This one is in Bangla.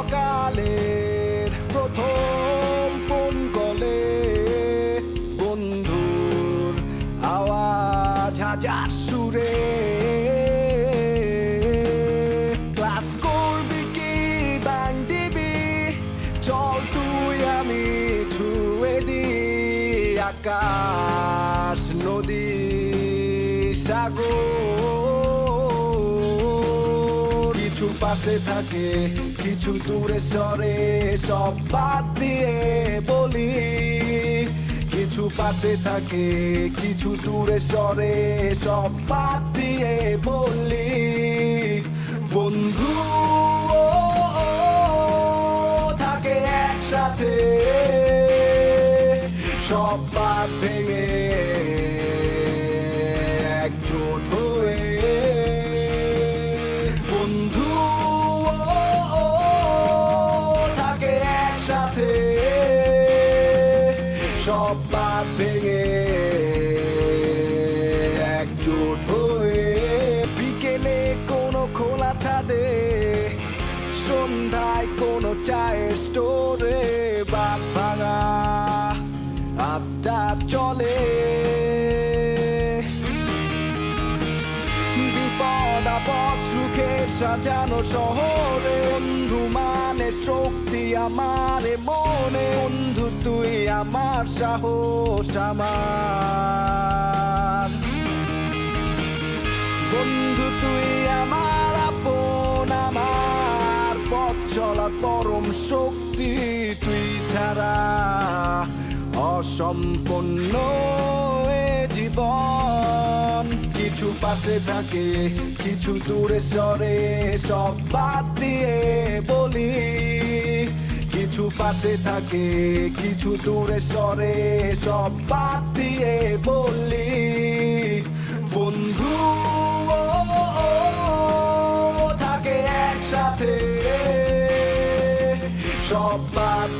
সকালের প্রথম ফোন কলে। বন্ধুর আওয়াজ হাজার সুরে। ক্লাস করবি কি, ব্যাং দিবি? চল তুই আমি ছুঁয়ে দি আকাশ, নদী, সাগর। কিছু পাশে থাকে, কিছু দূরে সরে, সব বাদ দিয়ে বলি। কিছু পাশে থাকে, কিছু দূরে সরে, সব বাদ দিয়ে বলি। বন্ধু থাকে একসাথে। সব বাদ ভেঙে সব বাদ ভেঙে একজোট হয়ে বিকেলে কোনো খোলা ছাদে, সন্ধ্যায় কোনো চায়ের স্টোরে বাদ ভাঙা আড্ডা চলে। বিপদ, আপদ সুখে সাজানো শহরে বন্ধু মানে শক্তি আমার মনে। আমার সাহস আমার। বন্ধু, তুই আমার আপন, আমার পথ চলার পরম শক্তি। তুই ছাড়া অসম্পূর্ণ এ জীবন কিছু পাশে থাকে, কিছু দূরে সরে, সব বাদ দিয়ে বলি। পাশে থাকে কিছু দূরে সরে সব বাদ দিয়ে বললি বন্ধু থাকে একসাথে সব বাদ